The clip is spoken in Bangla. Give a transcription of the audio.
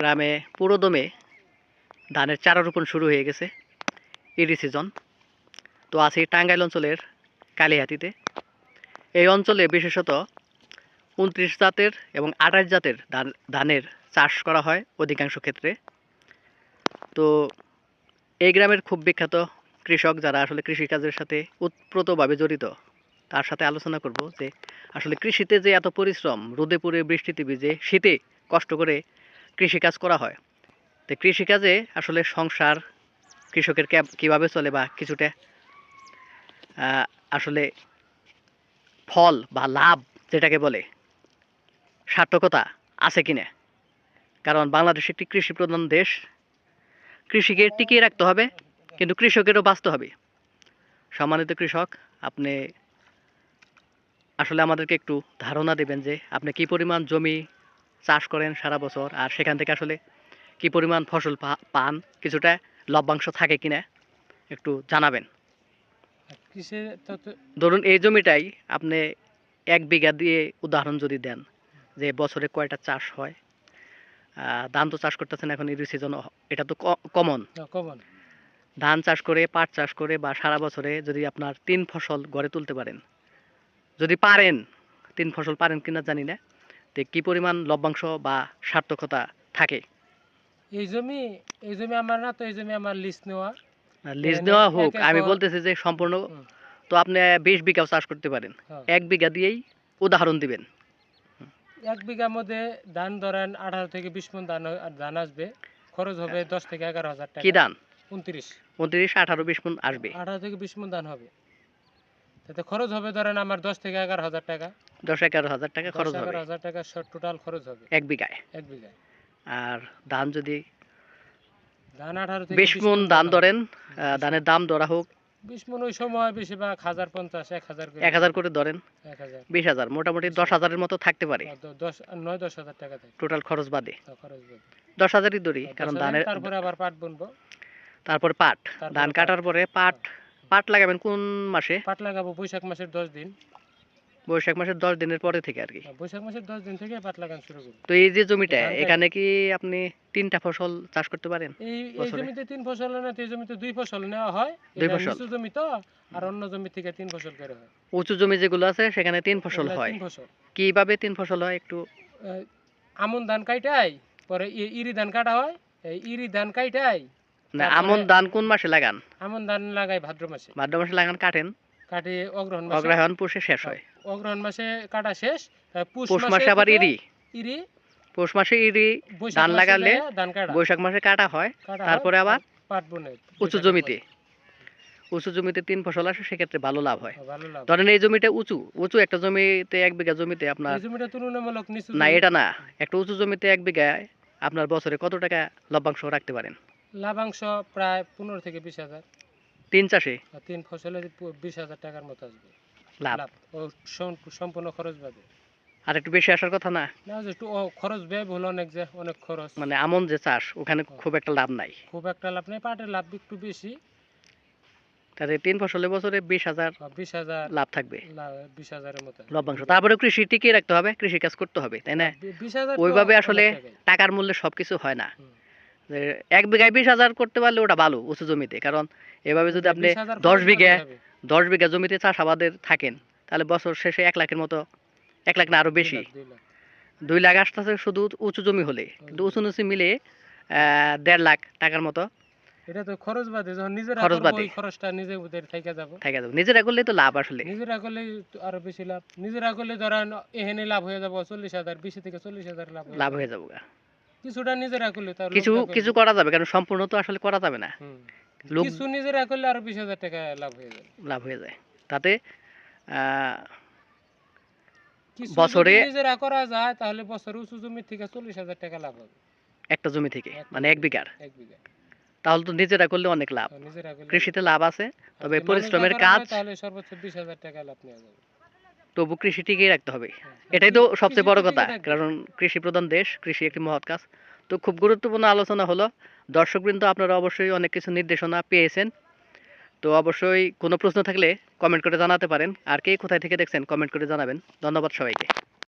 গ্রামে, পুরোদমে ধানের চারা রোপণ শুরু হয়ে গেছে এরি সিজন। তো আছি টাঙ্গাইল অঞ্চলের কালিহাতিতে। এই অঞ্চলে বিশেষত উনত্রিশ জাতের এবং আঠাশ জাতের ধান, ধানের চাষ করা হয় অধিকাংশ ক্ষেত্রে। তো এই গ্রামের খুব বিখ্যাত কৃষক যারা আসলে কৃষিকাজের সাথে ওতপ্রোতভাবে জড়িত, তার সাথে আলোচনা করব যে আসলে কৃষিতে যে এত পরিশ্রম, রোদে পুড়ে বৃষ্টিতে ভিজে শীতে কষ্ট করে কৃষিকাজ করা হয়। তো কৃষিকাজে আসলে সংসার, কৃষকের কীভাবে চলে বা কিছুটা আসলে ফল বা লাভ যেটাকে বলে, সার্থকতা আছে কিনা? কারণ বাংলাদেশ একটি কৃষি প্রধান দেশ, কৃষিকে টিকিয়ে রাখতে হবে, কিন্তু কৃষকেরও বাঁচতে হবে। সম্মানিত কৃষক, আপনি আসলে আমাদেরকে একটু ধারণা দেবেন যে আপনি কি পরিমাণ জমি চাষ করেন সারা বছর। আর সেখান থেকে আসলে কি পরিমাণ ফসল পান কিছুটা লভ্যাংশ থাকে কিনা একটু জানাবেন। ধরুন এই জমিটাই আপনি এক বিঘা দিয়ে উদাহরণ যদি দেন যে বছরে কয়টা চাষ হয়। ধান তো চাষ করতেছেন এখন ইরি সিজন এটা তো কমন কমন ধান চাষ করে পাট চাষ করে বা সারা বছরে যদি আপনার তিন ফসল গড়ে তুলতে পারেন যদি পারেন তিন ফসল পারেন কিনা জানি না। তো কি পরিমাণ লভ্যাংশ বা সার্থকতা থাকে? এই জমি এই জমি আমার না তো এই জমি আমার লিস্ট নেওয়া। লিজ এক হোক আমি বলতেছি যে সম্পূর্ণ তো আপনি বিশ বিঘাও চাষ করতে পারেন। হ্যাঁ। এক বিঘা দিয়েই উদাহরণ দিবেন। এক বিঘার মধ্যে ধান ধরেন আঠারো থেকে বিশ মন ধান ধান আসবে। খরচ হবে দশ থেকে এগারো হাজার টাকা। কি ধান? উনত্রিশ। উনত্রিশ আঠারো বিশ মন আসবে। আঠারো থেকে বিশ মন ধান হবে। তাতে খরচ হবে ধরেন আমার দশ থেকে এগারো হাজার টাকা। দশ এগারো হাজার টাকা খরচ হবে। হাজার টাকা টোটাল খরচ হবে। এক বিঘায়। এক বিঘায়। আর ধান যদি ধান আঠারো বিশ মন ধান ধরেন ধানের দাম ধরা হোক বিশ মন ওই সময় বেশিরভাগ হাজার পঞ্চাশ এক হাজার এক হাজার করে ধরেন বিশ হাজার মোটামুটি দশ হাজারের মতো থাকতে পারে। নয় দশ হাজার টাকা টোটাল খরচ বাদে। দশ হাজারই ধরি কারণ ধানের তারপরে আবার পাট বুনবো। তারপর পাট ধান কাটার পরে পাট। পাট লাগাবেন কোন মাসে? পাট লাগাবো বৈশাখ মাসের দশ দিন। বৈশাখ মাসের দশ দিনের পরে থেকে আর কি। বৈশাখ মাসের দশ দিন থেকে পাট লাগানো শুরু করব। তো এই যে জমিটা এখানে কি আপনি তিনটা ফসল চাষ করতে পারেন এই জমিতে তিন ফসল না এই জমিতে দুই ফসল নেওয়া হয়। দুই ফসল। জমি তো আর অন্য জমি থেকে তিন ফসল করে হয়। উঁচু জমি যেগুলো আছে সেখানে তিন ফসল হয়। কীভাবে তিন ফসল হয় একটু? আমন ধান কাইটাই পরে ইরি ধান কাটা হয়। এই ইরি ধান কাইটাই না আমন ধান কোন মাসে লাগান? আমন ধান লাগাই ভাদ্র মাসে। ভাদ্র মাসে লাগান কাটেন। কাটে অগ্রহণ মাসে। অগ্রহায়ণ পুষে শেষ হয়। অগ্রহণ মাসে কাটা শেষ পুষ মাসে আবার ইরি। ইরি। পৌষ মাসে ইরি ধান লাগালে বৈশাখ মাসে কাটা হয় তারপরে আবার পাট বুনে উঁচু জমিতে। উঁচু জমিতে তিন ফসল আসে সেক্ষেত্রে ভালো লাভ হয়। ধরেন এই জমিটা উঁচু উঁচু একটা জমিতে এক বিঘা জমিতে আপনার না এটা না একটা উঁচু জমিতে এক বিঘায় আপনার বছরে কত টাকা লভ্যাংশ রাখতে পারেন? লাভাংশ প্রায় পনেরো থেকে বিশ হাজার। তিন চাষে? তিন ফসলে বিশ হাজার টাকার মতো আসবে। লাভ। লাভ। ও সম্পূর্ণ খরচ বাদে। আর একটু বেশি আসার কথা না? না একটু খরচ ব্যয় হলো অনেক যে অনেক খরচ। মানে আমন যে চাষ ওখানে খুব একটা লাভ নাই। খুব একটা লাভ নেই পাটের লাভ একটু বেশি। তাহলে তিন ফসলে বছরে বিশ হাজার বিশ হাজার লাভ থাকবে। বিশ হাজারের মতো। লভ্যাংশ। তারপরে কৃষি টিকিয়ে রাখতে হবে কৃষি কাজ করতে হবে তাই না? ওইভাবে আসলে টাকার মূল্যে সবকিছু হয় না। এক বিঘায় বিশ হাজার করতে পারলে ওটা ভালো উঁচু জমিতে। কারণ এভাবে যদি আপনি দশ বিঘা। দশ বিঘা জমিতে চাষাবাদের থাকেন তাহলে বছর শেষে এক লাখের মতো এক লাখ না আরও বেশি। দুই লাখ। আসতেছে শুধু উঁচু জমি হলে কিন্তু উঁচু নিচু মিলে দেড় লাখ টাকার মতো। এটা তো খরচ বাদে যখন নিজেরা খরচ বাদে। খরচটা নিজে ওদের থেকে যাব। থাকে যাবে। নিজেরা করলে তো লাভ আসলে। নিজেরা করলে আরও বেশি লাভ। নিজেরা করলে ধরেন এখানে লাভ হয়ে যাব চল্লিশ হাজার বিশ থেকে চল্লিশ হাজার লাভ লাভ হয়ে যাবে কিছুটা নিজেরা করলে কিছু কিছু করা যাবে কারণ সম্পূর্ণ তো আসলে করা যাবে না। লোক কিছু নিজেরা করলে আরও বিশ হাজার টাকা লাভ হয়ে যাবে লাভ হয়ে যায়। তাতে বছরে- নিজেরা করা যায় তাহলে বছরে উঁচু জমি থেকে চল্লিশ হাজার টাকা লাভ হবে। একটা জমি থেকে মানে এক বিঘার। এক বিঘা। তাহলে তো নিজেরা করলে অনেক লাভ। কৃষিতে লাভ আছে তবে পরিশ্রমের কাজ তাহলে সর্বোচ্চ বিশ হাজার টাকা লাভ নেওয়া যাবে। তবু কৃষি টিকিয়ে রাখতে হবে। হ্যাঁ। এটাই তো সবচেয়ে বড় কথা কারণ কৃষি প্রধান দেশ কৃষি একটি মহৎ কাজ। তো খুব গুরুত্বপূর্ণ আলোচনা হলো। দর্শকবৃন্দ, আপনারা অবশ্যই অনেক কিছু নির্দেশনা পেয়েছেন। তো অবশ্যই কোনো প্রশ্ন থাকলে কমেন্ট করে জানাতে পারেন। আর কে কোথায় থেকে দেখছেন কমেন্ট করে জানাবেন। ধন্যবাদ সবাইকে।